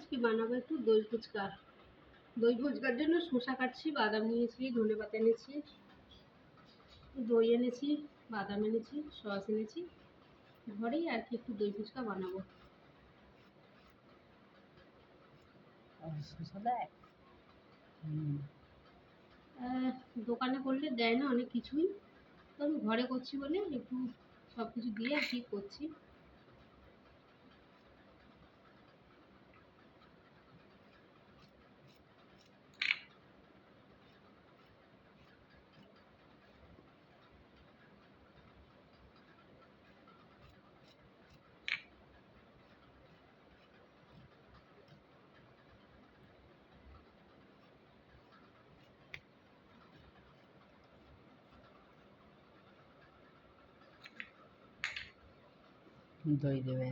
আজকে বানাবো? একটু দই ফুচকা। দই ফুচকার জন্য শসা কাটছি, বাদাম নিয়েছি, ধনে পাতা এনেছি, দই এনেছি, বাদাম এনেছি, সস এনেছি। ঘরেই আর কি একটু দই ফুচকা বানাবো। দোকানে করলে দেয় না অনেক কিছুই। তো ঘরে করছি বলে একটু সব কিছু দিয়ে আর কি করছি। দই দেবে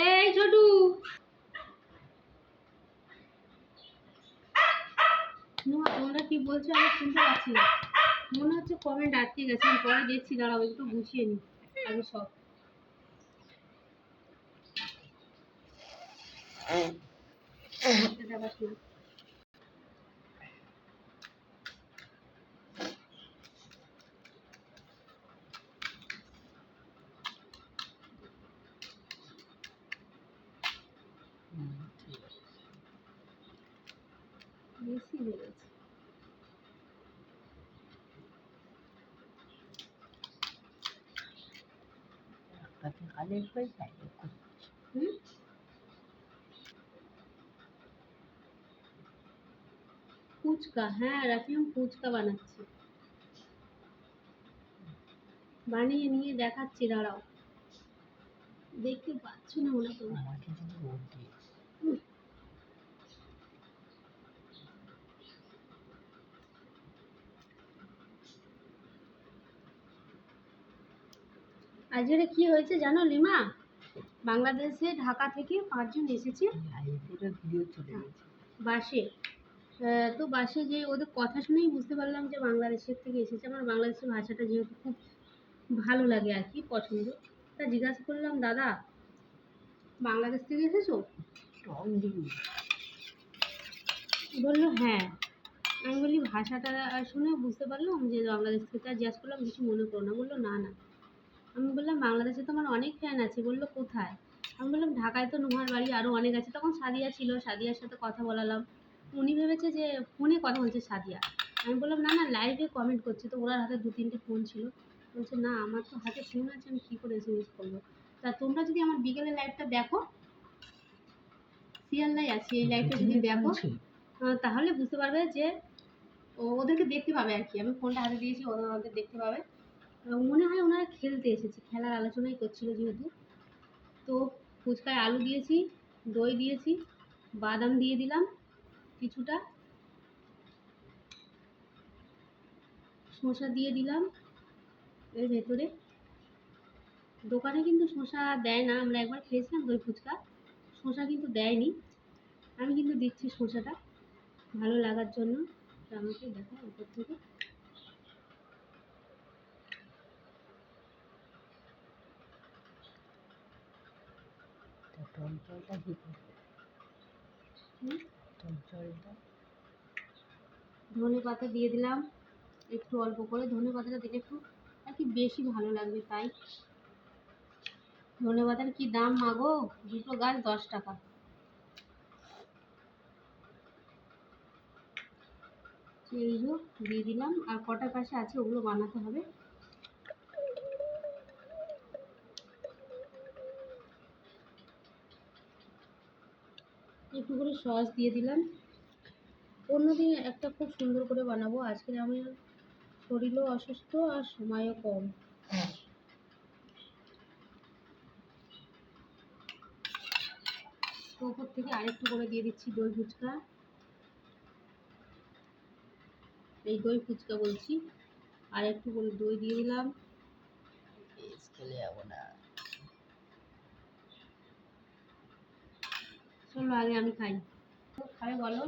এই ছোটু নোয়া, তোমরা কি বলছো, আমি শুনতে পাচ্ছি না। মনে হচ্ছে কমেন্ট আটকে গেছে। আমি পরে দেখছি, দাঁড়াও, একটু গুছিয়ে নি। আগে সব বেশি হয়ে গেছে। খালি হয়ে যায় হুম ফুচকা হ্যাঁ রাফিম ফুচকা বানাচ্ছি। বানিয়ে নিয়ে দেখাচ্ছি, দাঁড়াও। দেখতে পাচ্ছ না মনে তোমরা আমাকে কিন্তু রোদ দিয়ে আজকে কি হয়েছে জানো লিমা? বাংলাদেশে ঢাকা থেকে পাঁচজন এসেছে। গেছে। বাসে। তো বাসে যে ওদের কথা শুনেই বুঝতে পারলাম যে বাংলাদেশের থেকে এসেছে। আমার বাংলাদেশের ভাষাটা যেহেতু খুব ভালো লাগে আর কি পছন্দ। তা জিজ্ঞাসা করলাম দাদা বাংলাদেশ থেকে এসেছ? বলল হ্যাঁ। আমি বলি ভাষাটা শুনে বুঝতে পারলাম যে বাংলাদেশ থেকে আর জিজ্ঞাসা করলাম কিছু মনে করো না। বলল না না। আমি বললাম বাংলাদেশে তো আমার অনেক ফ্যান আছে। বলল কোথায়? আমি বললাম ঢাকায় তো নুহার বাড়ি আরও অনেক আছে। তখন সাদিয়া ছিল সাদিয়ার সাথে কথা বলালাম। উনি ভেবেছে যে ফোনে কথা বলছে সাদিয়া। আমি বললাম না না লাইভে কমেন্ট করছে। তো ওনার হাতে দু তিনটে ফোন ছিল। বলছে না আমার তো হাতে ফোন আছে আমি কী করে এস এম এস করব? তা তোমরা যদি আমার বিকেলের লাইভটা দেখো শিয়ালদাই আছে এই লাইভটা যদি দেখো তাহলে বুঝতে পারবে যে ও- ওদেরকে দেখতে পাবে আর কি। আমি ফোনটা হাতে দিয়েছি ওরা ওদের দেখতে পাবে। মনে হয় ওনারা খেলতে এসেছে, খেলার আলোচনাই করছিল যেহেতু। তো ফুচকায় আলু দিয়েছি, দই দিয়েছি, বাদাম দিয়ে দিলাম কিছুটা, শসা দিয়ে দিলাম এর ভেতরে। দোকানে কিন্তু শসা দেয় না, আমরা একবার খেয়েছিলাম দই ফুচকা, শসা কিন্তু দেয়নি। আমি কিন্তু দিচ্ছি শসাটা, ভালো লাগার জন্য। আমাকে দেখো উপর থেকে। কি করবে হুম, ধনে পাতা দিয়ে দিলাম। একটু অল্প করে। ধনে পাতাটা দিলে একটু আর কি বেশি ভালো লাগবে তাই। ধনে পাতার কি দাম মাগো? দুটো গাছ দশ টাকা। এই দিয়ে দিলাম। আর কটা পাশে আছে ওগুলো বানাতে হবে। একটু করে সস দিয়ে দিলাম। অন্যদিন একটা খুব সুন্দর করে বানাবো। আজকে আমি শরীরও অসুস্থ আর সময়ও কম। ওপর থেকে আরেকটু করে দিয়ে দিচ্ছি দই ফুচকা। এই দই ফুচকা বলছি। আর একটু করে দই দিয়ে দিলাম। যাব না। চলো আগে আমি খাই। খাবে বলো।